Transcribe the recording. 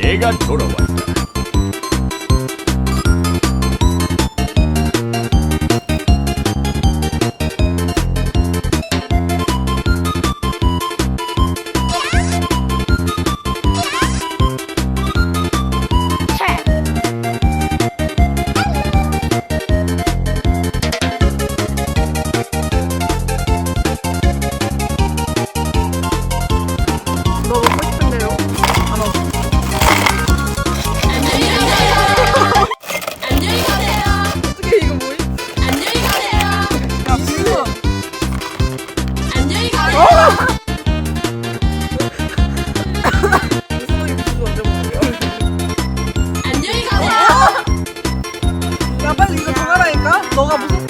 내가 돌아왔다. 빨리 이거 정하라니까? 너가 무슨